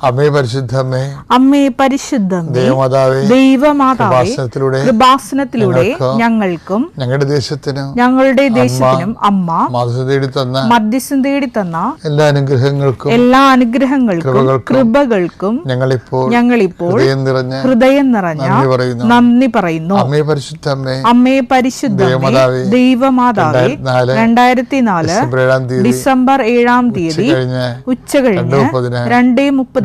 അമ്മേ പരിശുദ്ധമ്മേ അമ്മേ പരിശുദ്ധം ദേവമാതാവേ ദൈവമാതാവേ കൃപാസനത്തിലൂടെ കൃപാസനത്തിലൂടെ ഞങ്ങൾക്കും ഞങ്ങളുടെ ദേശത്തിനും ഞങ്ങളുടെ ദേശത്തിനും അമ്മ മധ്യസ്ഥം തേടി തന്ന മധ്യസ്ഥം തേടി തന്ന എല്ലാ അനുഗ്രഹങ്ങൾക്കും എല്ലാ അനുഗ്രഹങ്ങൾക്കും കൃപകൾക്കും ഞങ്ങളിപ്പോൾ ഞങ്ങളിപ്പോൾ ഹൃദയം നിറഞ്ഞ ഹൃദയം നിറഞ്ഞ നന്ദി പറയുന്നു. അമ്മേ പരിശുദ്ധമ്മേ അമ്മേ പരിശുദ്ധ ദേവമാതാവേ, രണ്ടായിരത്തി നാല് ഡിസംബർ ഏഴാം തീയതി ഉച്ച കഴിഞ്ഞ് രണ്ടേ മുപ്പതിന്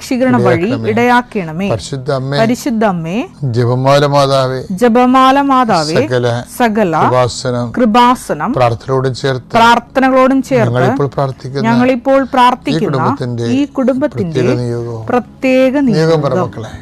ഈ വഴി ഇടയാക്കണമേ. പരിശുദ്ധ അമ്മേ ജപമാല മാതാവേ ജപമാല മാതാവേ സകല സകല കൃപാസനം കൃപാസനം പ്രാർത്ഥനയോടും ചേർത്ത് പ്രാർത്ഥനകളോടും ചേർത്ത് ഞങ്ങളിപ്പോൾ പ്രാർത്ഥിക്കുന്ന ഈ കുടുംബത്തിന്റെ പ്രത്യേക നിയോഗം പറ നിയോഗം. മക്കളെ.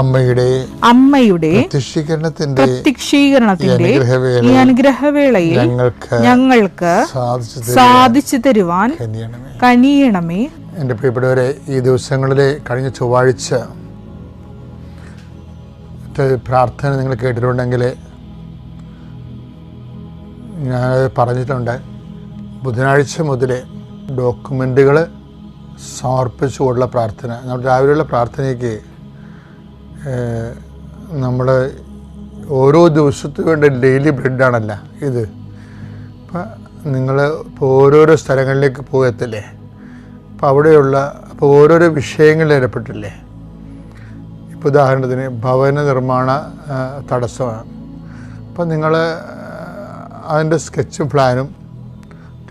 അമ്മയുടെ അമ്മയുടെ പ്രത്യക്ഷീകരണത്തിന്റെ ഈ പ്രത്യക്ഷീകരണത്തിന്റെ ഈ അനുഗ്രഹവേളയിൽ ഞങ്ങൾക്ക് ഞങ്ങൾക്ക് സാധിച്ചു തരുവാൻ കനിയണമേ. എന്റെ പ്രിയപ്പെട്ടവരെ ഈ ദിവസങ്ങളിലെ കഴിഞ്ഞ ചൊവ്വാഴ്ച പ്രാർത്ഥന നിങ്ങൾ കേട്ടിട്ടുണ്ടെങ്കിൽ ഞാൻ പറഞ്ഞിട്ടുണ്ട്. ബുധനാഴ്ച മുതൽ ഡോക്യുമെന്റുകൾ സമർപ്പിച്ചുകൊണ്ടുള്ള പ്രാർത്ഥന. നമ്മൾ രാവിലെയുള്ള പ്രാർത്ഥനയ്ക്ക് നമ്മൾ ഓരോ ദിവസത്തിന് വേണ്ട ഡെയിലി ബ്രെഡാണല്ല ഇത്. അപ്പം നിങ്ങൾ ഇപ്പോൾ ഓരോരോ സ്ഥലങ്ങളിലേക്ക് പോകത്തില്ലേ? അപ്പോൾ അവിടെയുള്ള അപ്പോൾ ഓരോരോ വിഷയങ്ങളിൽ ഏർപ്പെട്ടില്ലേ? ഇപ്പോൾ ഉദാഹരണത്തിന് ഭവന നിർമ്മാണ തടസ്സമാണ്. അപ്പോൾ നിങ്ങൾ അതിന്റെ സ്കെച്ചും പ്ലാനും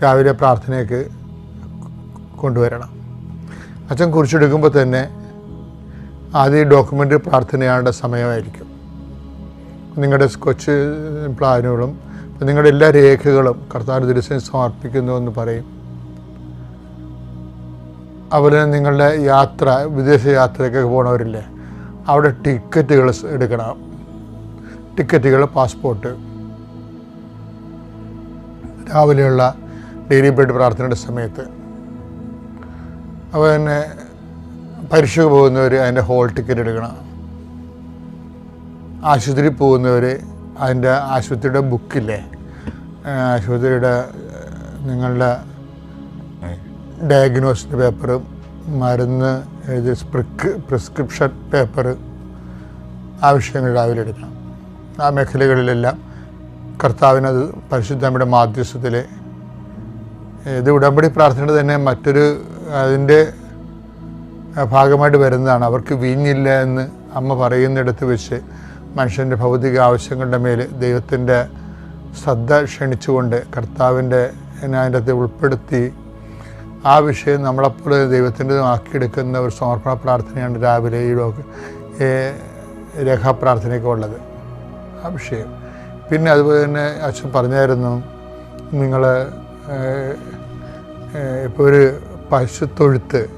രാവിലെ പ്രാർത്ഥനയ്ക്ക് കൊണ്ടുവരണം. അച്ഛൻ കുറിച്ചെടുക്കുമ്പോൾ തന്നെ ആദ്യം ഈ ഡോക്യുമെന്റ് പ്രാർത്ഥനയാണ്ട സമയമായിരിക്കും. നിങ്ങളുടെ കൊച്ച് പ്ലാനുകളും നിങ്ങളുടെ എല്ലാ രേഖകളും കർത്താവ് ദിവസം സമർപ്പിക്കുന്നു എന്ന് പറയും. അതുപോലെ തന്നെ നിങ്ങളുടെ യാത്ര വിദേശ യാത്രയ്ക്കൊക്കെ പോണവരില്ലേ അവിടെ ടിക്കറ്റുകൾ എടുക്കണം. ടിക്കറ്റുകൾ പാസ്പോർട്ട്. രാവിലെയുള്ള ഡെയിലി ബ്രെഡ് പ്രാർത്ഥനയുടെ സമയത്ത്. അതുപോലെ തന്നെ പരീക്ഷയ്ക്ക് പോകുന്നവർ അതിന്റെ ഹോൾ ടിക്കറ്റ് എടുക്കണം. ആശുപത്രിയിൽ പോകുന്നവർ അതിന്റെ ആശുപത്രിയുടെ ബുക്കില്ലേ ആശുപത്രിയുടെ നിങ്ങളുടെ ഡയഗ്നോസിന്റെ പേപ്പറും മരുന്ന് എഴുതി സ്പ്രിക്ക് പ്രിസ്ക്രിപ്ഷൻ പേപ്പർ ആവശ്യങ്ങൾ രാവിലെ എടുക്കണം. ആ മേഖലകളിലെല്ലാം കർത്താവിനത് പരിശുദ്ധമ്മയുടെ മാധ്യസ്ഥത്തിൽ ഇത് ഉടമ്പടി പ്രാർത്ഥന തന്നെ മറ്റൊരു അതിന്റെ ഭാഗമായിട്ട് വരുന്നതാണ്. അവർക്ക് വീഞ്ഞില്ല എന്ന് അമ്മ പറയുന്നിടത്ത് വെച്ച് മനുഷ്യന്റെ ഭൗതിക ആവശ്യങ്ങളുടെ മേൽ ദൈവത്തിന്റെ ശ്രദ്ധ ക്ഷണിച്ചുകൊണ്ട് കർത്താവിന്റെ അതിന്റെ അകത്ത് ഉൾപ്പെടുത്തി ആ വിഷയം നമ്മളെപ്പോലെ ദൈവത്തിന്റെ ആക്കിയെടുക്കുന്ന ഒരു സമർപ്പണ പ്രാർത്ഥനയാണ് രാവിലെ ഈ ലോക രേഖാപ്രാർത്ഥനയൊക്കെ ഉള്ളത്. ആ വിഷയം. പിന്നെ അതുപോലെ തന്നെ അച്ഛൻ പറഞ്ഞായിരുന്നു നിങ്ങൾ ഇപ്പോൾ ഒരു പശുത്തൊഴുത്ത്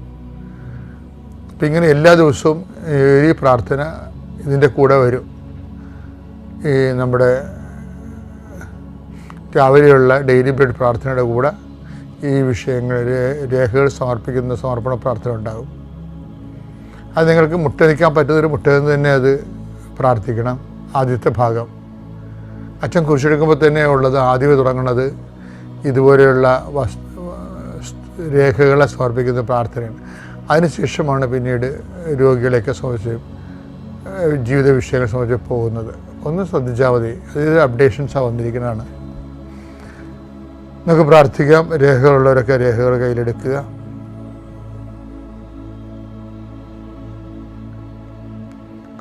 അപ്പം ഇങ്ങനെ എല്ലാ ദിവസവും ഈ പ്രാർത്ഥന ഇതിന്റെ കൂടെ വരും. ഈ നമ്മുടെ രാവിലെയുള്ള ഡെയിലി ബ്രെഡ് പ്രാർത്ഥനയുടെ കൂടെ ഈ വിഷയങ്ങൾ രേഖകൾ സമർപ്പിക്കുന്ന സമർപ്പണ പ്രാർത്ഥന ഉണ്ടാകും. അത് നിങ്ങൾക്ക് മുട്ടനിക്കാൻ പറ്റുന്നൊരു മുട്ടയിൽ തന്നെ അത് പ്രാർത്ഥിക്കണം. ആദ്യത്തെ ഭാഗം. അച്ഛൻ കുറിച്ചെടുക്കുമ്പോൾ തന്നെ ഉള്ളത് ആദ്യമേ തുടങ്ങുന്നത് ഇതുപോലെയുള്ള രേഖകളെ സമർപ്പിക്കുന്ന പ്രാർത്ഥനയാണ്. അതിനുശേഷമാണ് പിന്നീട് രോഗികളെയൊക്കെ സംബന്ധിച്ച് ജീവിത വിഷയങ്ങൾ സംബന്ധിച്ച് പോകുന്നത്. ഒന്ന് ശ്രദ്ധിച്ചാൽ മതി. അതായത് അപ്ഡേഷൻസാണ് വന്നിരിക്കുന്നതാണ്. നമുക്ക് പ്രാർത്ഥിക്കാം. രേഖകളുള്ളവരൊക്കെ രേഖകൾ കയ്യിലെടുക്കുക.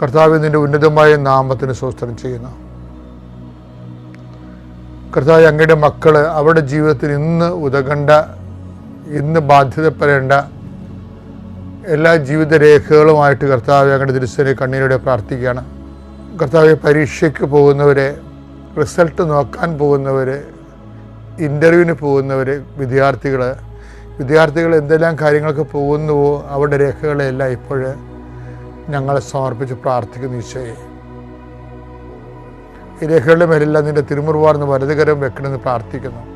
കർത്താവ് നിന്റെ ഉന്നതമായ നാമത്തിന് സ്വസ്ത്രം ചെയ്യുന്നു. കർത്താവ് അങ്ങയുടെ മക്കൾ അവരുടെ ജീവിതത്തിൽ ഇന്ന് ഉതകണ്ട ഇന്ന് ബാധ്യതപ്പെടേണ്ട എല്ലാ ജീവിത രേഖകളുമായിട്ട് കർത്താവ് അങ്ങയുടെ ദൃശ്യനെ കണ്ണീരോടെ പ്രാർത്ഥിക്കുകയാണ്. കർത്താവ് പരീക്ഷയ്ക്ക് പോകുന്നവരെ റിസൾട്ട് നോക്കാൻ പോകുന്നവരെ ഇന്റർവ്യൂവിന് പോകുന്നവർ വിദ്യാർത്ഥികൾ വിദ്യാർത്ഥികൾ എന്തെല്ലാം കാര്യങ്ങൾക്ക് പോകുന്നുവോ അവരുടെ രേഖകളെല്ലാം ഇപ്പോൾ ഞങ്ങളെ സമർപ്പിച്ച് പ്രാർത്ഥിക്കുന്നു ഈശോയെ. ഈ രേഖകളുടെ മേലെല്ലാം നിന്റെ തിരുമുറുവാർന്ന് വലതുകരം വെക്കണമെന്ന് പ്രാർത്ഥിക്കുന്നു.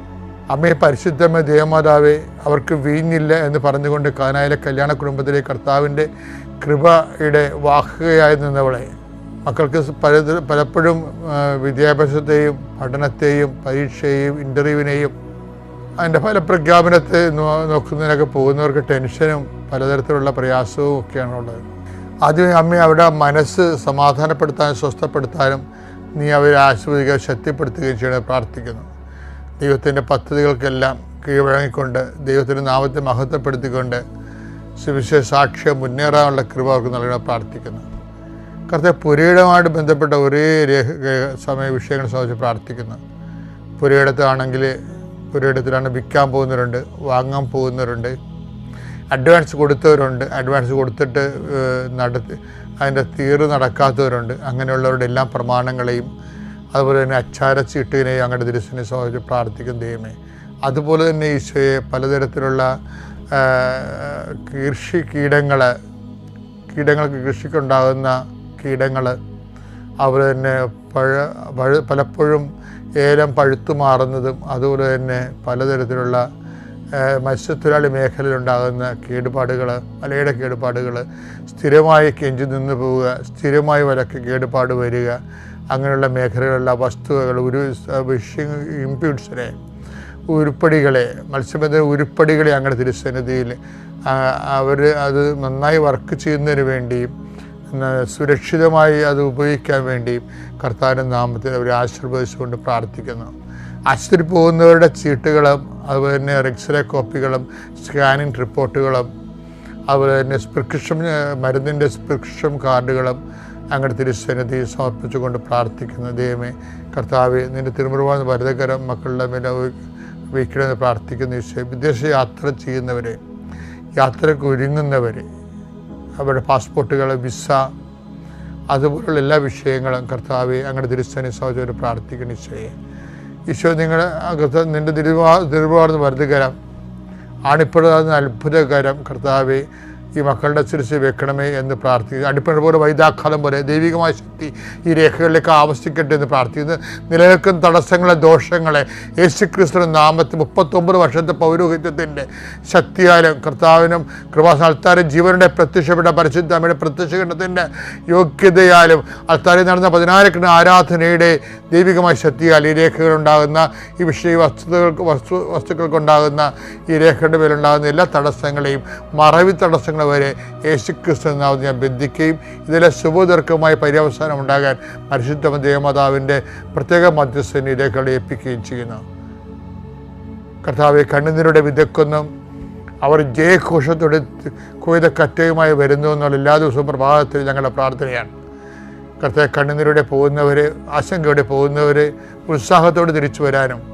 അമ്മയെ പരിശുദ്ധമേ ദേവമാതാവേ അവർക്ക് വീഞ്ഞില്ല എന്ന് പറഞ്ഞുകൊണ്ട് കാനായിലെ കല്യാണ കുടുംബത്തിലെ കർത്താവിന്റെ കൃപയുടെ വാഹകയായി നിന്നവളെ. മക്കൾക്ക് പല പലപ്പോഴും വിദ്യാഭ്യാസത്തെയും പഠനത്തെയും പരീക്ഷയെയും ഇന്റർവ്യൂവിനെയും അതിന്റെ ഫലപ്രഖ്യാപനത്തെ പ്രഖ്യാപനത്തെ നോക്കുന്നതിനൊക്കെ പോകുന്നവർക്ക് ടെൻഷനും പലതരത്തിലുള്ള പ്രയാസവും ഒക്കെയാണ് ഉള്ളത്. ആദ്യം അമ്മ അവരുടെ മനസ്സ് സമാധാനപ്പെടുത്താനും സ്വസ്ഥപ്പെടുത്താനും നീ അവരെ ആസ്വദിക്കുക ശക്തിപ്പെടുത്തുകയും ചെയ്യണമെന്ന് പ്രാർത്ഥിക്കുന്നു. ദൈവത്തിന്റെ പദ്ധതികൾക്കെല്ലാം കീഴ്വഴങ്ങിക്കൊണ്ട് ദൈവത്തിന്റെ നാമത്തെ മഹത്വപ്പെടുത്തിക്കൊണ്ട് സുവിശേഷ സാക്ഷ്യം മുന്നേറാനുള്ള കൃപ അവർക്ക് നൽകണം പ്രാർത്ഥിക്കുന്നു. കർത്താവ് പുരയിടമായിട്ട് ബന്ധപ്പെട്ട ഒരേ രേഖ സമയ വിഷയങ്ങൾ സംബന്ധിച്ച് പ്രാർത്ഥിക്കുന്നു. പുരയിടത്താണെങ്കിൽ പുരയിടത്തിലാണ് വിൽക്കാൻ പോകുന്നവരുണ്ട് വാങ്ങാൻ പോകുന്നവരുണ്ട് അഡ്വാൻസ് കൊടുത്തവരുണ്ട് അഡ്വാൻസ് കൊടുത്തിട്ട് നടത്തി അതിന്റെ തീർ നടക്കാത്തവരുണ്ട് അങ്ങനെയുള്ളവരുടെ എല്ലാ പ്രമാണങ്ങളെയും അതുപോലെ തന്നെ അച്ചാര ചീട്ടിനെ അങ്ങയുടെ തിരുസിനെ സംബന്ധിച്ച് പ്രാർത്ഥിക്കും ദൈവമേ. അതുപോലെ തന്നെ ഈശോയെ പലതരത്തിലുള്ള കൃഷി കീടങ്ങൾ കീടങ്ങൾക്ക് കൃഷിക്കുണ്ടാകുന്ന കീടങ്ങൾ അതുപോലെ തന്നെ പഴ പഴ പലപ്പോഴും ഏലം പഴുത്തു മാറുന്നതും അതുപോലെ തന്നെ പലതരത്തിലുള്ള മത്സ്യത്തൊഴിലാളി മേഖലയിലുണ്ടാകുന്ന കേടുപാടുകൾ വലയുടെ കേടുപാടുകൾ സ്ഥിരമായി കെഞ്ചി നിന്ന് പോവുക സ്ഥിരമായി വലക്ക് കേടുപാട് വരിക അങ്ങനെയുള്ള മേഖലകളിലുള്ള വസ്തുവകൾ ഒരു ഇമ്പ്യൂട്ട്സിനെ ഉരുപ്പടികളെ മത്സ്യബന്ധന ഉരുപ്പടികളെ അങ്ങനെ തിരുസന്നിധിയിൽ അവർ അത് നന്നായി വർക്ക് ചെയ്യുന്നതിന് വേണ്ടിയും സുരക്ഷിതമായി അത് ഉപയോഗിക്കാൻ വേണ്ടിയും കർത്താവിന്റെ നാമത്തിൽ അവരെ ആശീർവദിച്ചുകൊണ്ട് പ്രാർത്ഥിക്കുന്നു. ആശുപത്രി പോകുന്നവരുടെ ചീട്ടുകളും അതുപോലെ തന്നെ എക്സ്റേ കോപ്പികളും സ്കാനിങ് റിപ്പോർട്ടുകളും അതുപോലെ തന്നെ പ്രിസ്ക്രിപ്ഷൻ മരുന്നിന്റെ പ്രിസ്ക്രിപ്ഷൻ കാർഡുകളും അങ്ങയുടെ തിരുസന്നിധി സമർപ്പിച്ചുകൊണ്ട് പ്രാർത്ഥിക്കുന്നു ദൈവമേ കർത്താവെ നിന്റെ തിരുമുറുവാന്ന് വരുതകരം മക്കളുടെ മേലെ വയ്ക്കണമെന്ന് പ്രാർത്ഥിക്കുന്നു ഈശോ വിദേശ യാത്ര ചെയ്യുന്നവരെ യാത്രയ്ക്ക് ഒരുങ്ങുന്നവരെ അവരുടെ പാസ്പോർട്ടുകൾ വിസ അതുപോലുള്ള എല്ലാ വിഷയങ്ങളും കർത്താവെ അങ്ങയുടെ തിരുസനെ സഹോദരം പ്രാർത്ഥിക്കണം ഈശോയെ. ഈശോ നിങ്ങൾ അകത്ത് നിന്റെ തിരുവാ തിരുവാർന്ന് വരുതുകരം ആണിപ്പോഴത് അത്ഭുതകരം കർത്താവെ ഈ മക്കളുടെ ശിരസ് വെക്കണമേ എന്ന് പ്രാർത്ഥിക്കുന്നു. അടിപ്പഴ പോലെ വൈദാഘാതം പോലെ ദൈവികമായ ശക്തി ഈ രേഖകളിലേക്ക് ആവശ്യിക്കട്ടെ എന്ന് പ്രാർത്ഥിക്കുന്നു. നിലനിൽക്കുന്ന തടസ്സങ്ങളെ ദോഷങ്ങളെ യേശുക്രിസ്തു നാമത്തിൽ മുപ്പത്തൊമ്പത് വർഷത്തെ പൗരോഹിത്യത്തിന്റെ ശക്തിയാലും കർത്താവിനും കൃപാസ്ഥാനത്താരും ജീവനുടെ പ്രത്യക്ഷപ്പെട്ട പരിശുദ്ധമ്മയുടെ പ്രത്യക്ഷഘട്ടത്തിന്റെ യോഗ്യതയാലും അൽത്താരിൽ നടന്ന പതിനായിരക്കണ ആരാധനയുടെ ദൈവികമായ ശക്തിയാൽ ഈ രേഖകളുണ്ടാകുന്ന ഈ വിഷയ വസ്തുതകൾക്ക് വസ്തു വസ്തുക്കൾക്കുണ്ടാകുന്ന ഈ രേഖയുടെ മേലുണ്ടാകുന്ന എല്ലാ തടസ്സങ്ങളെയും മറവി തടസ്സങ്ങൾ വരെ യേശു ക്രിസ്തു നാമത്തിൽ ഞാൻ ബന്ധിക്കുകയും ഇതിലെ ശുഭദീർഘമായ പര്യവസാനം ഉണ്ടാകാൻ പരിശുദ്ധ ദേവമാതാവിന്റെ പ്രത്യേക മധ്യസ്ഥനിലേക്ക് ഏൽപ്പിക്കുകയും ചെയ്യുന്നു. കർത്താവെ കണ്ണുനീരുടെ വിതക്കൊന്നും അവർ ജയഘോഷത്തോടെ കൊയ്ത കറ്റയുമായി വരുന്നു എന്നുള്ള എല്ലാ ദിവസവും പ്രഭാതത്തിൽ ഞങ്ങളുടെ പ്രാർത്ഥനയാണ്. കർത്താവ് കണ്ണുനീരോടെ പോകുന്നവർ ആശങ്കയോടെ പോകുന്നവർ ഉത്സാഹത്തോടെ തിരിച്ചു വരാനും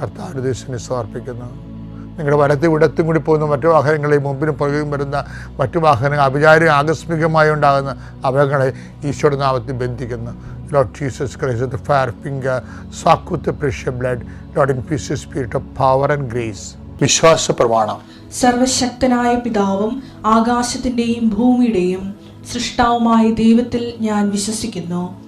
കർത്താവിന്റെ തിരുസന്നിധി സമർപ്പിക്കുന്നു നിങ്ങളുടെ വലത്ത് ഇടത്തും കൂടി പോകുന്ന മറ്റു വാഹനങ്ങളെയും മുമ്പിലും പുറകിലും വരുന്ന മറ്റു വാഹനങ്ങൾ അപചാരം ആകസ്മികമായി ഉണ്ടാകുന്ന അപകടങ്ങളെ ഈശോയുടെ നാമത്തിൽ ബന്ധിക്കുന്നു. Lord Jesus Christ the fire finger സാക്കുത്ത് Prussia precious blood Lord in peace spirit of power and grace വിശ്വാസ പ്രമാണം. സർവശക്തനായ പിതാവും ആകാശത്തിന്റെയും ഭൂമിയുടെയും സൃഷ്ടാവുമായ ദൈവത്തിൽ ഞാൻ വിശ്വസിക്കുന്നു.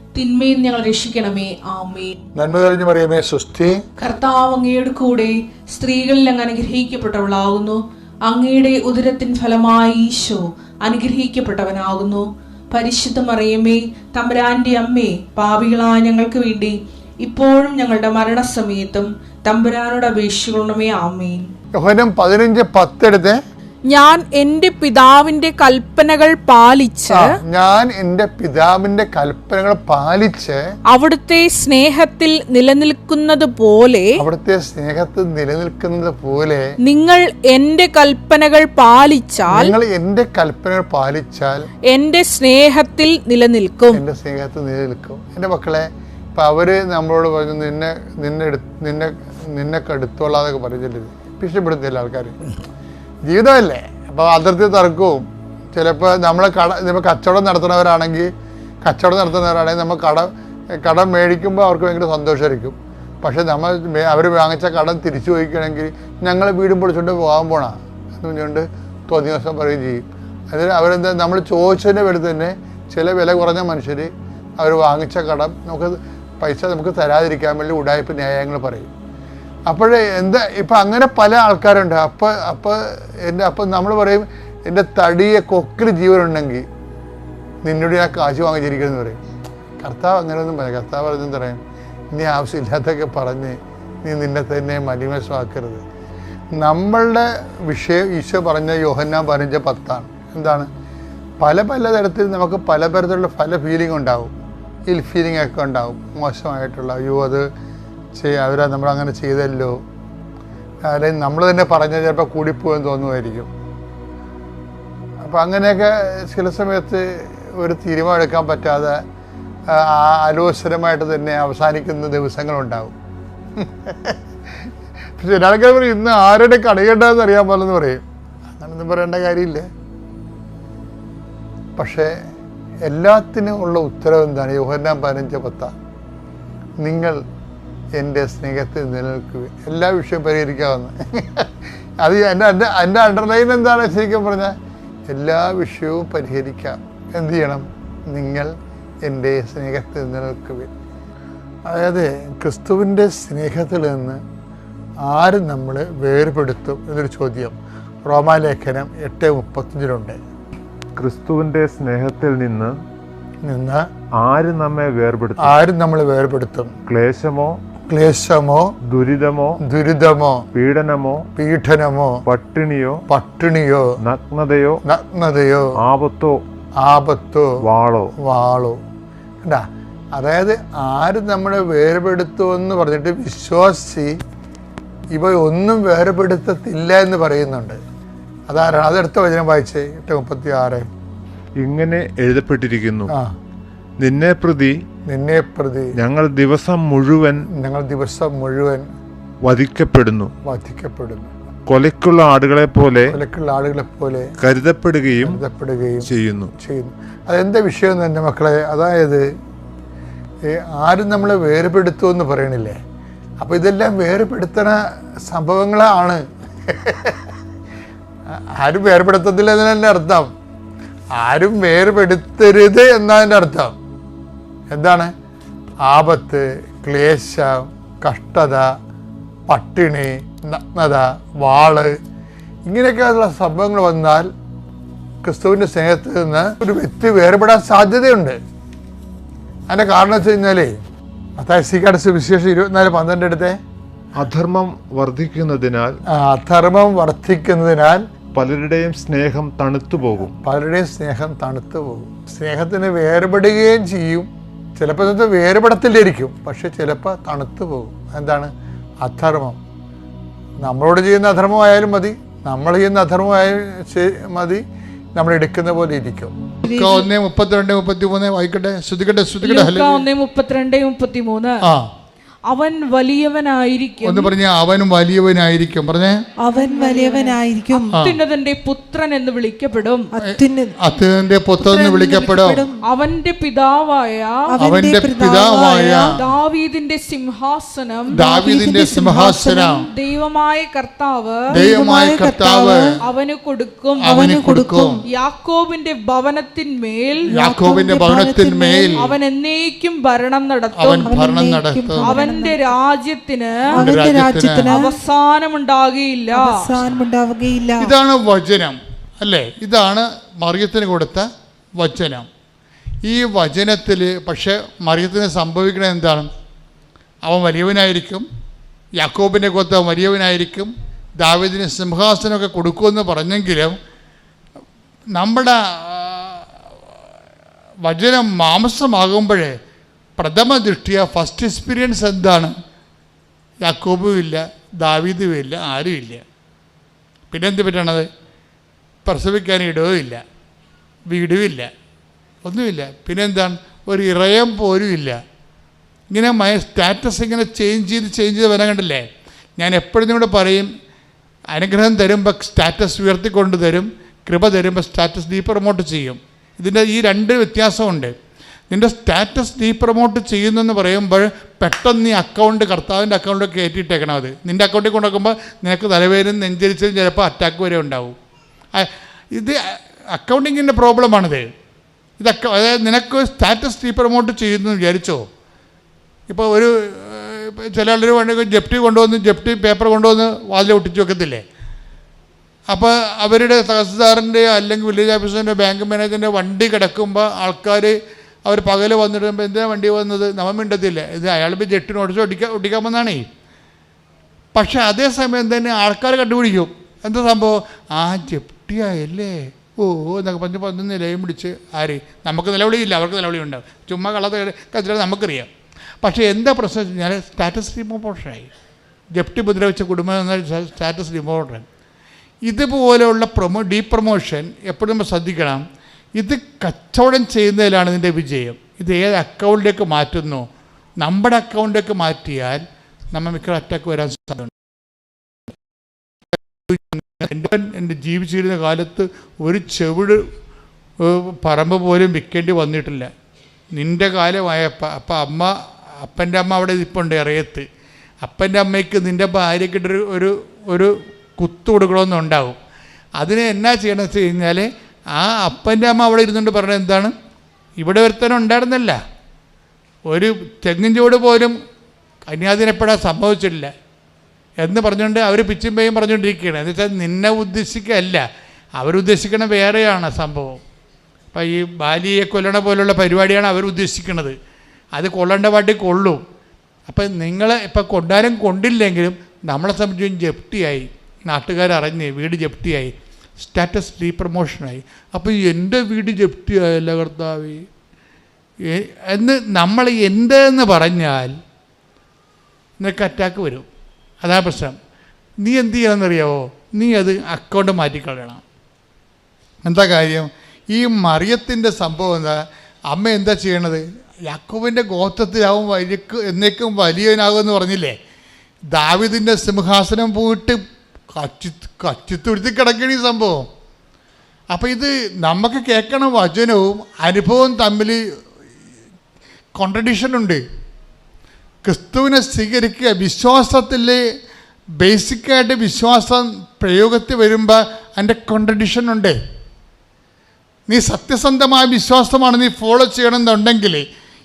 തിന്മയിൽ ഞങ്ങൾ രക്ഷിക്കണമേ. ആമേ നന്മ തെളിഞ്ഞു പറയുമേ സുസ്ഥി കർത്താവ് അങ്ങയുടെ കൂടെ സ്ത്രീകളിൽ അങ്ങ് അനുഗ്രഹിക്കപ്പെട്ടവളാകുന്നു. അങ്ങയുടെ ഉദരത്തിൻ ഫലമായി ഈശോ അനുഗ്രഹിക്കപ്പെട്ടവനാകുന്നു. പരിശുദ്ധ മറിയമ്മേ തമ്പുരാന്റെ അമ്മേ പാപികളായ ഞങ്ങൾക്ക് വേണ്ടി ഇപ്പോഴും ഞങ്ങളുടെ മരണസമയത്തും തമ്പുരാനോട് അപേക്ഷിക്കണമേ. ആമേൻ. യോഹനം പതിനഞ്ച് പത്തെടുത്ത്. ഞാൻ എന്റെ പിതാവിന്റെ കൽപ്പനകൾ പാലിച്ച് ഞാൻ എന്റെ പിതാവിന്റെ കൽപ്പനകൾ പാലിച്ച് അവിടുത്തെ സ്നേഹത്തിൽ നിലനിൽക്കുന്നത് പോലെ അവിടുത്തെ സ്നേഹത്തിൽ നിലനിൽക്കുന്നത് പോലെ നിങ്ങൾ എന്റെ കൽപ്പനകൾ പാലിച്ചാൽ നിങ്ങൾ എന്റെ കൽപ്പനകൾ പാലിച്ചാൽ എന്റെ സ്നേഹത്തിൽ നിലനിൽക്കും. എന്റെ സ്നേഹത്തിൽ നിലനിൽക്കും. എന്റെ മക്കളെ ഇപ്പൊ അവർ നമ്മളോട് പറഞ്ഞു നിന്നെ നിന്നെ നിന്നെ നിന്നെ എടുത്തോളാന്നൊക്കെ പറഞ്ഞിട്ടുണ്ട്. ഭീഷണിപ്പെടുത്തില്ല ആൾക്കാർ ജീവിതമല്ലേ? അപ്പോൾ അതിർത്തി തർക്കവും. ചിലപ്പോൾ നമ്മളെ കട ഇപ്പോൾ കച്ചവടം നടത്തുന്നവരാണെങ്കിൽ കച്ചവടം നടത്തുന്നവരാണെങ്കിൽ നമ്മൾ കട കടം മേടിക്കുമ്പോൾ അവർക്ക് ഭയങ്കര സന്തോഷമായിരിക്കും പക്ഷേ നമ്മൾ അവർ വാങ്ങിച്ച കടം തിരിച്ചു പോയിക്കണമെങ്കിൽ ഞങ്ങൾ വീടും പൊളിച്ചുകൊണ്ട് പോകാൻ പോണ എന്ന് പറഞ്ഞുകൊണ്ട് തോന്നിയ ദിവസം പറയുകയും ചെയ്യും. അതിന് അവരെന്താ നമ്മൾ ചോദിച്ചതിന്റെ പേരിൽ തന്നെ ചില വില കുറഞ്ഞ മനുഷ്യർ അവർ വാങ്ങിച്ച കടം നമുക്ക് പൈസ നമുക്ക് തരാതിരിക്കാൻ വേണ്ടി ഉടായ്പ ന്യായങ്ങൾ പറയും. അപ്പോഴേ എന്താ ഇപ്പം അങ്ങനെ പല ആൾക്കാരുണ്ട്. അപ്പോൾ അപ്പോൾ എന്റെ അപ്പം നമ്മൾ പറയും എന്റെ തടിയെ കൊക്കിൽ ജീവനുണ്ടെങ്കിൽ നിന്നോട് ഞാൻ കാശ് വാങ്ങിച്ചിരിക്കുന്നു പറയും. കർത്താവ് അങ്ങനെയൊന്നും പറയാം കർത്താവ് പറഞ്ഞെന്ന് പറയാം നീ ആവശ്യമില്ലാത്തൊക്കെ പറഞ്ഞ് നീ നിന്നെ തന്നെ മലിമസമാക്കരുത് നമ്മളുടെ വിഷയം ഈശോ പറഞ്ഞ യോഹന്നാൻ പതിനഞ്ച് പത്താണ്. എന്താണ്? പല പല തരത്തിൽ നമുക്ക് പല തരത്തിലുള്ള പല ഫീലിംഗ് ഉണ്ടാവും. ഇൽ ഫീലിംഗ് ഒക്കെ ഉണ്ടാവും. മോശമായിട്ടുള്ള അയ്യോ അത് ചെയ്യ അവരാ നമ്മളങ്ങനെ ചെയ്തല്ലോ. അല്ലെങ്കിൽ നമ്മൾ തന്നെ പറഞ്ഞ ചിലപ്പോൾ കൂടിപ്പോയെന്ന് തോന്നുമായിരിക്കും. അപ്പം അങ്ങനെയൊക്കെ ചില സമയത്ത് ഒരു തീരുമാനമെടുക്കാൻ പറ്റാതെ ആലോചനമായിട്ട് തന്നെ അവസാനിക്കുന്ന ദിവസങ്ങളുണ്ടാവും. പക്ഷെ ഒരാൾക്കാർ പറയും ഇന്ന് ആരുടെ കടയുണ്ടെന്ന് അറിയാൻ പോലെന്ന് പറയും. അങ്ങനൊന്നും പറയേണ്ട കാര്യമില്ല. പക്ഷേ എല്ലാത്തിനും ഉള്ള ഉത്തരവ് എന്താണ്? യോഹന്നാൻ പതിനഞ്ച് പത്ത. നിങ്ങൾ എന്റെ സ്നേഹത്തിൽ നിലനിൽക്കുക എല്ലാ വിഷയവും പരിഹരിക്കാവുന്ന. അത് എന്റെ എന്റെ എന്റെ അണ്ടർലൈൻ എന്താണ് ശരിക്കും പറഞ്ഞാൽ എല്ലാ വിഷയവും പരിഹരിക്കാം. എന്ത് ചെയ്യണം? നിങ്ങൾ എന്റെ സ്നേഹത്തിൽ നിലനിൽക്കുക അതായത് ക്രിസ്തുവിന്റെ സ്നേഹത്തിൽ നിന്ന് ആര് നമ്മൾ വേർപെടുത്തും എന്നൊരു ചോദ്യം. റോമാലേഖനം എട്ട് മുപ്പത്തഞ്ചിലുണ്ട് ക്രിസ്തുവിന്റെ സ്നേഹത്തിൽ നിന്ന് നിന്ന് ആര് നമ്മെ വേർപെടുത്തും? ആരും നമ്മളെ വേർപെടുത്തും? ക്ലേശമോ ക്ലേശമോ? ദുരിതമോ? ദുരിതമോ? പീഡനമോ? പീഡനമോ? പട്ടിണിയോ? പട്ടിണിയോ? നഗ്നതയോ? നഗ്നതയോ? ആപത്തോ? ആപത്തോ? വാളോ? വാളോ? കണ്ടാ? അതായത് ആര് നമ്മളെ വേർപെടുത്തുമെന്ന് പറഞ്ഞിട്ട് വിശ്വാസി ഇവ ഒന്നും വേർപെടുത്തത്തില്ല എന്ന് പറയുന്നുണ്ട്. അതാരാണ്? അതെടുത്ത വചനം വായിച്ചേ. എട്ട് മുപ്പത്തി ആറ് ഇങ്ങനെ എഴുതപ്പെട്ടിരിക്കുന്നു. ആ. നിന്നെ പ്രതി നിന്നെ പ്രതി ഞങ്ങൾ ദിവസം മുഴുവൻ ഞങ്ങൾ ദിവസം മുഴുവൻ വധിക്കപ്പെടുന്നു. വധിക്കപ്പെടുന്നു. കൊലക്കുള്ള ആടുകളെ പോലെ കൊലക്കുള്ള ആടുകളെ പോലെ കരുതപ്പെടുകയും കരുതപ്പെടുകയും ചെയ്യുന്നു. ചെയ്യുന്നു. അതെന്താ വിഷയം എന്ന് എന്റെ മക്കളെ? അതായത് ആരും നമ്മളെ വേർപെടുത്തുമെന്ന് പറയണില്ലേ? അപ്പോൾ ഇതെല്ലാം വേർപെടുത്തണ സംഭവങ്ങളാണ്. ആരും വേർപെടുത്തത്തില്ല എന്നതിന്റെ അർത്ഥം. ആരും വേർപെടുത്തരുത് എന്നതിന്റെ അർത്ഥം. എന്താണ്? ആപത്ത് ക്ലേശം കഷ്ടത പട്ടിണി നഗ്നത വാൾ ഇങ്ങനെയൊക്കെയുള്ള സംഭവങ്ങൾ വന്നാൽ ക്രിസ്തുവിന്റെ സ്നേഹത്തിൽ നിന്ന് ഒരു വ്യക്തി വേർപെടാൻ സാധ്യതയുണ്ട്. അതിന്റെ കാരണം വെച്ച് കഴിഞ്ഞാലേ അതായത് സീക്കാട് സുവിശേഷം ഇരുപത്തിനാല് പന്ത്രണ്ട് എടുത്തേ? അധർമ്മം വർദ്ധിക്കുന്നതിനാൽ അധർമ്മം വർദ്ധിക്കുന്നതിനാൽ പലരുടെയും സ്നേഹം തണുത്തു പോകും. പലരുടെയും സ്നേഹം തണുത്തു പോകും. സ്നേഹത്തിന് വേർപെടുകയും ചെയ്യും. ചിലപ്പോൾ ഇത് വേർപെടത്തില്ലായിരിക്കും പക്ഷെ ചിലപ്പോൾ തണുത്തു പോകും. എന്താണ്? അധർമ്മം. നമ്മളോട് ചെയ്യുന്ന അധർമ്മമായാലും മതി. നമ്മൾ ചെയ്യുന്ന അധർമ്മമായാലും മതി. നമ്മൾ എടുക്കുന്ന പോലെ ഇരിക്കും. ഒന്നേ മുപ്പത്തിരണ്ട് മുപ്പത്തി മൂന്ന് വായിക്കട്ടെ ശ്രുതിക്കട്ടെ ശ്രുതിക്കട്ടെ ഒന്നേ മുപ്പത്തിരണ്ട് മുപ്പത്തി മൂന്ന് ആ. അവൻ വലിയവനായിരിക്കും. എന്ന് പറഞ്ഞ അവൻ വലിയവനായിരിക്കും. പറഞ്ഞേ. അവൻ വലിയവനായിരിക്കും. അത്യുന്നതന്റെ പുത്രൻ എന്ന് വിളിക്കപ്പെടും. അത്യുന്നതന്റെ പുത്രൻ എന്ന് വിളിക്കപ്പെടും. അവന്റെ പിതാവായ അവന്റെ പിതാവായ ദാവീദിന്റെ സിംഹാസനം. ദാവീദിന്റെ സിംഹാസനം. ദൈവമായ കർത്താവ് ദൈവമായ കർത്താവ് അവന് കൊടുക്കും. അവന് കൊടുക്കും. യാക്കോബിന്റെ ഭവനത്തിന്മേൽ യാക്കോബിന്റെ ഭവനത്തിന്മേൽ അവൻ എന്നേക്കും ഭരണം നടത്തും. അവൻ ഭരണം നടത്തും. അവന്റെ രാജ്യത്തിന് അവന്റെ രാജ്യത്തിന് അവസാനമുണ്ടാകുകയില്ല. അവസാനമുണ്ടാവുകയില്ല. ഇതാണ് വചനം അല്ലേ? ഇതാണ് മറിയത്തിന് കൊടുത്ത വചനം. ഈ വചനത്തിൽ പക്ഷെ മറിയത്തിന് സംഭവിക്കണത് എന്താണ്? അവൻ വലിയവനായിരിക്കും യാക്കോബിനെ കൊത്ത വലിയവനായിരിക്കും ദാവിദിന് സിംഹാസനമൊക്കെ കൊടുക്കുമെന്ന് പറഞ്ഞെങ്കിലും നമ്മുടെ വചനം മാംസമാകുമ്പോഴേ പ്രഥമ ദൃഷ്ടിയ ഫസ്റ്റ് എക്സ്പീരിയൻസ് എന്താണ്? യാക്കോബും ഇല്ല ദാവീദും ഇല്ല ആരും ഇല്ല. പിന്നെന്ത് പറ്റണത്? പ്രസവിക്കാൻ ഇടവുമില്ല വീടുമില്ല ഒന്നുമില്ല പിന്നെന്താണ്? ഒരു ഇറയം പോലും ഇല്ല. ഇങ്ങനെ മയ സ്റ്റാറ്റസ് ഇങ്ങനെ ചേഞ്ച് ചെയ്ത് ചേഞ്ച് ചെയ്ത് വരാൻ കണ്ടില്ലേ? ഞാൻ എപ്പോഴും നിങ്ങളോട് പറയും അനുഗ്രഹം തരുമ്പോൾ സ്റ്റാറ്റസ് ഉയർത്തിക്കൊണ്ട് തരും കൃപ തരുമ്പോൾ സ്റ്റാറ്റസ് ഡീ പ്രൊമോട്ട് ചെയ്യും. ഇതിന്റെ ഈ രണ്ട് വ്യത്യാസമുണ്ട്. നിന്റെ സ്റ്റാറ്റസ് നീ പ്രൊമോട്ട് ചെയ്യുന്നെന്ന് പറയുമ്പോൾ പെട്ടെന്ന് നീ അക്കൗണ്ട് കർത്താവിന്റെ അക്കൗണ്ട് കയറ്റിയിട്ടേക്കണം അത്. നിന്റെ അക്കൗണ്ടിൽ കൊണ്ടുവെക്കുമ്പോൾ നിനക്ക് തലവേദന നെഞ്ചരിച്ചും ചിലപ്പോൾ അറ്റാക്ക് വരെ ഉണ്ടാവും. ഇത് അക്കൗണ്ടിങ്ങിന്റെ പ്രോബ്ലമാണിത് ഇത് അക്ക അതായത് നിനക്ക് സ്റ്റാറ്റസ് നീ പ്രൊമോട്ട് ചെയ്യുന്നു വിചാരിച്ചോ? ഇപ്പോൾ ഒരു ചില ആളൊരു വേണമെങ്കിൽ ജപ്തി കൊണ്ടുവന്ന് ജപ്തി പേപ്പർ കൊണ്ടുവന്ന് വാതിൽ ഒട്ടിച്ച് വെക്കത്തില്ലേ? അപ്പോൾ അവരുടെ തഹസിൽദാറിന്റെ അല്ലെങ്കിൽ വില്ലേജ് ഓഫീസറിന്റെ ബാങ്ക് മാനേജറിന്റെ വണ്ടി കിടക്കുമ്പോൾ ആൾക്കാർ അവർ പകൽ വന്നിടുമ്പോൾ എന്തിനാ വണ്ടി വന്നത്? നമ്മൾ മിണ്ടത്തില്ല. ഇത് അയാൾ ഇപ്പോൾ ജെട്ടി ഓടിച്ച് ഒട്ടിക്കാൻ ഒട്ടിക്കാൻ വന്നാണേ. പക്ഷേ അതേസമയം തന്നെ ആൾക്കാർ കണ്ടുപിടിക്കും. എന്താ സംഭവം? ആ ജപ്തിയായല്ലേ ഓ എന്നൊക്കെ പറഞ്ഞ് പന്ത് നിലയും പിടിച്ച് ആര്? നമുക്ക് നിലവിളിയില്ല. അവർക്ക് നിലവിളി ഉണ്ടാവും ചുമ്മാ കള്ളത്തെ കത്തിട്ട് നമുക്കറിയാം. പക്ഷേ എന്താ പ്രശ്നം കഴിഞ്ഞാൽ സ്റ്റാറ്റസ് റിമോഷനായി ജപ്തി മുദ്ര വെച്ച കുടുംബം എന്ന സ്റ്റാറ്റസ് റിമോഷൻ ഇതുപോലെയുള്ള പ്രൊമോ ഡീ പ്രൊമോഷൻ എപ്പോഴും ശ്രദ്ധിക്കണം. ഇത് കച്ചവടം ചെയ്യുന്നതിലാണ് ഇതിന്റെ വിജയം. ഇത് ഏത് അക്കൗണ്ടിലേക്ക് മാറ്റുന്നു? നമ്മുടെ അക്കൗണ്ടിലേക്ക് മാറ്റിയാൽ നമ്മൾ മിക്ക അറ്റാക്ക് വരാൻ സാധ്യതയുണ്ട്. എന്റെ എന്റെ ജീവിച്ചിരുന്ന കാലത്ത് ഒരു ചെവിട് പറമ്പ് പോലും വിൽക്കേണ്ടി വന്നിട്ടില്ല. നിന്റെ കാലമായപ്പോൾ അപ്പം അമ്മ അപ്പന്റെ അമ്മ അവിടെ ഇരിപ്പുണ്ട് ഇറയത്ത് അപ്പന്റെ അമ്മയ്ക്ക് നിന്റെ ഭാര്യയ്ക്കിട്ടൊരു ഒരു ഒരു കുത്തു കൊടുക്കണമെന്നുണ്ടാവും. അതിന് എന്നാ ചെയ്യണമെന്ന് വെച്ച് കഴിഞ്ഞാൽ ആ അപ്പന്റെ അമ്മ അവിടെ ഇരുന്നുകൊണ്ട് പറഞ്ഞത് എന്താണ്? ഇവിടെ ഒരുത്തനം ഉണ്ടായിരുന്നില്ല. ഒരു തെങ്ങിൻ ചൂട് പോലും കന്യാദിനെപ്പെടാൻ സംഭവിച്ചില്ല എന്ന് പറഞ്ഞുകൊണ്ട് അവർ പിച്ചും പേയും പറഞ്ഞുകൊണ്ടിരിക്കുകയാണ്. എന്ന് വെച്ചാൽ നിന്നെ ഉദ്ദേശിക്കുകയല്ല. അവരുദ്ദേശിക്കണ വേറെയാണ് സംഭവം. അപ്പം ഈ ബാലിയെ കൊല്ലണ പോലുള്ള പരിപാടിയാണ് അവരുദ്ദേശിക്കുന്നത് അത് കൊള്ളേണ്ട പാട്ടി കൊള്ളും. അപ്പം നിങ്ങൾ ഇപ്പം കൊണ്ടാലും കൊണ്ടില്ലെങ്കിലും നമ്മളെ സംബന്ധിച്ചും ജപ്തിയായി. നാട്ടുകാരറിഞ്ഞ് വീട് ജപ്തിയായി. സ്റ്റാറ്റസ് റീപ്രമോഷനായി അപ്പോൾ എന്റെ വീട് ജപ്തിയായല്ല കർത്താവേ? എന്ന് നമ്മൾ എന്തെന്ന് പറഞ്ഞാൽ നിനക്ക് അറ്റാക്ക് വരും. അതാ പ്രശ്നം. നീ എന്ത് ചെയ്യണമെന്നറിയാവോ നീ അത് അക്കൗണ്ട് മാറ്റിക്കളയണം. എന്താ കാര്യം? ഈ മറിയത്തിന്റെ സംഭവം എന്താ? അമ്മ എന്താ ചെയ്യണത്? യാക്കോവിന്റെ ഗോത്രത്തിലാവും വലിയ എന്നേക്കും വലിയവനാകുമെന്ന് പറഞ്ഞില്ലേ? ദാവിദിന്റെ സിംഹാസനം പോയിട്ട് കച്ചി കച്ചിത്തുരുത്തി കിടക്കണ ഈ സംഭവം. അപ്പോൾ ഇത് നമുക്ക് കേൾക്കണ വചനവും അനുഭവവും തമ്മിൽ കോൺട്രഡിഷൻ ഉണ്ട്. ക്രിസ്തുവിനെ സ്വീകരിക്കുക വിശ്വാസത്തിൽ ബേസിക്കായിട്ട് വിശ്വാസം പ്രയോഗത്തിൽ വരുമ്പോൾ അതിന്റെ കോൺട്രഡിഷൻ ഉണ്ട്. നീ സത്യസന്ധമായ വിശ്വാസമാണ് നീ ഫോളോ ചെയ്യണമെന്നുണ്ടെങ്കിൽ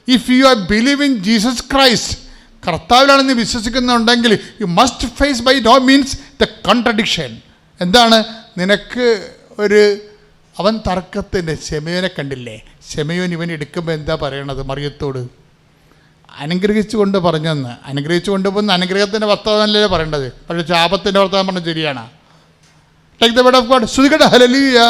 if you are believe in Jesus Christ കർത്താവിലാണ് നീ വിശ്വസിക്കുന്നുണ്ടെങ്കിൽ you must face by do means the contradiction എന്താണ്? നിനക്ക് ഒരു അവൻ തർക്കത്തിന്റെ ശമയോനെ കണ്ടില്ലേ? ശമയോൻ ഇവൻ എടുക്കുമ്പോൾ എന്താ പറയണത്? മറിയത്തോട്. അനുഗ്രഹിച്ചുകൊണ്ട് പറഞ്ഞെന്ന്. അനുഗ്രഹിച്ചു പോകുന്ന അനുഗ്രഹത്തിന്റെ വർത്തമാനമല്ലേ പറയേണ്ടത്. പക്ഷേ ശാപത്തിന്റെ വർത്തമാനം പറഞ്ഞത് ശരിയാണ്. Take the word of God ശ്രുതികട. ഹലലിയ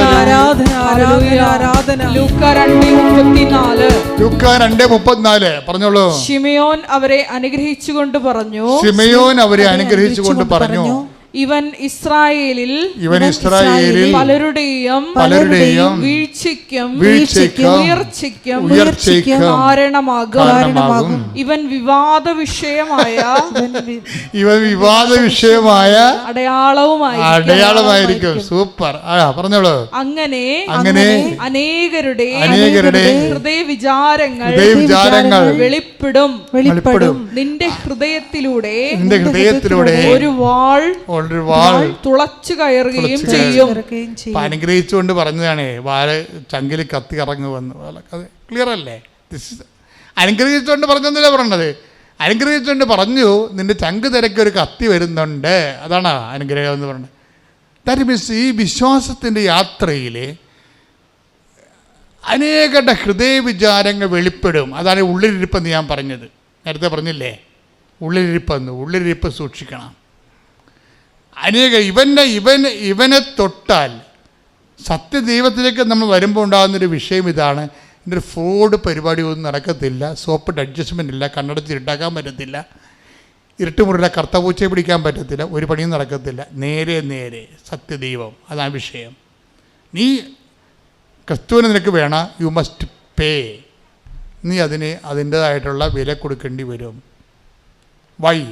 ആരാധന ആരാധന ഹല്ലേലൂയ. ആരാധന ലൂക്ക രണ്ട് മുപ്പത്തിനാല്. ലൂക്ക രണ്ട് മുപ്പത്തിനാല്. പറഞ്ഞോളൂ. ഷിമയോൻ അവരെ അനുഗ്രഹിച്ചുകൊണ്ട് പറഞ്ഞു. ഷിമയോൻ അവരെ അനുഗ്രഹിച്ചുകൊണ്ട് പറഞ്ഞു. ഇവൻ ഇസ്രായേലിൽ ഇവൻ ഇസ്രായേലിൽ പലരുടെയും പലരുടെയും വീഴ്ചയ്ക്കും വീഴ്ചയ്ക്കും ഉയർച്ചയ്ക്കും ഉയർച്ചയ്ക്കും കാരണമാകും. ഇവൻ വിവാദ വിഷയമായ ഇവൻ വിവാദ വിഷയമായ അടയാളവുമായി അടയാളമായിരിക്കും. സൂപ്പർ. ആ പറഞ്ഞോളൂ. അങ്ങനെ അങ്ങനെ അനേകരുടെ അനേകരുടെ ഹൃദയ വിചാരങ്ങൾ ഹൃദയ വിചാരങ്ങൾ വെളിപ്പെടും. വെളിപ്പെടും. നിന്റെ ഹൃദയത്തിലൂടെ നിന്റെ ഹൃദയത്തിലൂടെ ഒരു വാൾ വാൾ തുളച്ചു കയറുകയും ചെയ്യും. അനുഗ്രഹിച്ചുകൊണ്ട് പറഞ്ഞതാണേ വാൽ ചങ്കിൽ കത്തി ഇറങ്ങു വന്നു ക്ലിയർ അല്ലേ? അനുഗ്രഹിച്ചുകൊണ്ട് പറഞ്ഞെന്നല്ലേ പറഞ്ഞത് അനുഗ്രഹിച്ചുകൊണ്ട് പറഞ്ഞു നിന്റെ ചങ്ക് തിരക്ക് ഒരു കത്തി വരുന്നുണ്ട്. അതാണ് അനുഗ്രഹം എന്ന് പറയുന്നത് ദാറ്റ് മീൻസ് ഈ വിശ്വാസത്തിന്റെ യാത്രയിൽ അനേകരുടെ ഹൃദയ വിചാരങ്ങൾ വെളിപ്പെടും. അതാണ് ഉള്ളിലിരിപ്പെന്ന് ഞാൻ പറഞ്ഞത്. നേരത്തെ പറഞ്ഞില്ലേ? ഉള്ളിലിരിപ്പെന്ന് ഉള്ളിലിരിപ്പ് സൂക്ഷിക്കണം. അനേക ഇവനെ ഇവൻ ഇവനെ തൊട്ടാൽ സത്യദൈവത്തിലേക്ക് നമ്മൾ വരുമ്പോൾ ഉണ്ടാകുന്നൊരു വിഷയം ഇതാണ്. ഒരു ഫ്രോഡ് പരിപാടി ഒന്നും നടക്കത്തില്ല. സോപ്പിട്ട് അഡ്ജസ്റ്റ്മെന്റ് ഇല്ല. കണ്ണടച്ച് ഇരുട്ടാക്കാൻ പറ്റത്തില്ല. ഇരുട്ടുമുറിയുടെ കർത്തപൂച്ചയെ പിടിക്കാൻ പറ്റത്തില്ല. ഒരു പണിയും നടക്കത്തില്ല. നേരെ നേരെ സത്യദൈവം. അതാണ് വിഷയം. നീ ക്രിസ്തുവിന് നിനക്ക് വേണം. യു മസ്റ്റ് പേ നീ അതിന് അതിന്റേതായിട്ടുള്ള വില കൊടുക്കേണ്ടി വരും. വൈ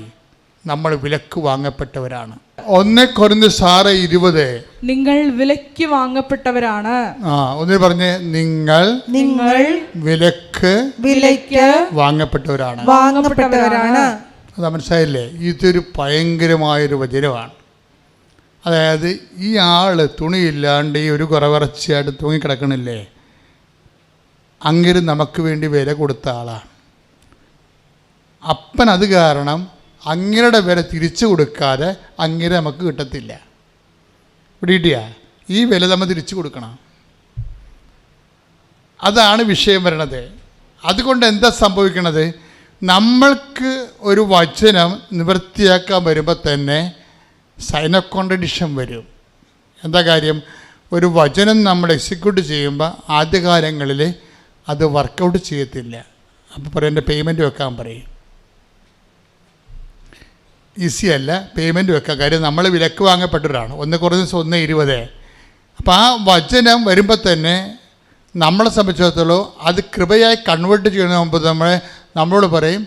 നമ്മൾ വിലക്ക് വാങ്ങപ്പെട്ടവരാണ്. ഒന്ന് കുറഞ്ഞ് സാറ് ഇരുപത്. നിങ്ങൾ വിലക്ക് വാങ്ങപ്പെട്ടവരാണ്. ആ ഒന്ന് പറഞ്ഞ് നിങ്ങൾ നിങ്ങൾ വിലക്ക് വിലക്ക് വാങ്ങപ്പെട്ടവരാണ്. വാങ്ങപ്പെട്ടവരാണ്. അത് മനസ്സിലായില്ലേ? ഇതൊരു ഭയങ്കരമായൊരു വചനമാണ്. അതായത് ഈ ആൾ തുണിയില്ലാണ്ട് ഈ ഒരു കുറവിറച്ചിയായിട്ട് തൂങ്ങിക്കിടക്കണില്ലേ? അങ്ങനെ നമുക്ക് വേണ്ടി വില കൊടുത്ത ആളാണ്. അപ്പൻ അത് കാരണം അങ്ങയുടെ വില തിരിച്ചു കൊടുക്കാതെ അങ്ങനെ നമുക്ക് കിട്ടത്തില്ല. ഇവിടെ ഈ വില നമ്മൾ തിരിച്ചു കൊടുക്കണം. അതാണ് വിഷയം വരണത്. അതുകൊണ്ട് എന്താ സംഭവിക്കണത്? നമ്മൾക്ക് ഒരു വചനം നിവൃത്തിയാക്കാൻ വരുമ്പോൾ തന്നെ സൈൻ ഓഫ് വരും. എന്താ കാര്യം? ഒരു വചനം നമ്മൾ എക്സിക്യൂട്ട് ചെയ്യുമ്പോൾ ആദ്യകാലങ്ങളിൽ അത് വർക്കൗട്ട് ചെയ്യത്തില്ല. അപ്പോൾ പറയും എന്റെ പേയ്മെന്റ് വെക്കാൻ പറയും. ഈസി അല്ല. പേയ്മെന്റ് വെക്കുക കാര്യം നമ്മൾ വിലക്ക് വാങ്ങപ്പെട്ടവരാണ്. ഒന്ന് കുറഞ്ഞ ഒന്ന് ഇരുപത്. അപ്പോൾ ആ വചനം വരുമ്പോൾ തന്നെ നമ്മളെ സംബന്ധിച്ചിടത്തോളം അത് കൃപയായി കൺവേർട്ട് ചെയ്യുന്ന മുമ്പ് നമ്മളെ നമ്മളോട് പറയും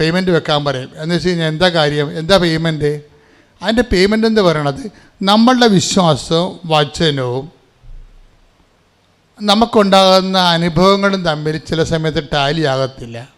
പേയ്മെന്റ് വെക്കാൻ പറയും. എന്ന് വെച്ച് കഴിഞ്ഞാൽ എന്താ കാര്യം? എന്താ പേയ്മെന്റ് അതിന്റെ പേയ്മെന്റ് എന്ന് പറയണത് നമ്മളുടെ വിശ്വാസവും വചനവും നമുക്കുണ്ടാകുന്ന അനുഭവങ്ങളും തമ്മിൽ ചില സമയത്ത് ടാലി ആകത്തില്ല.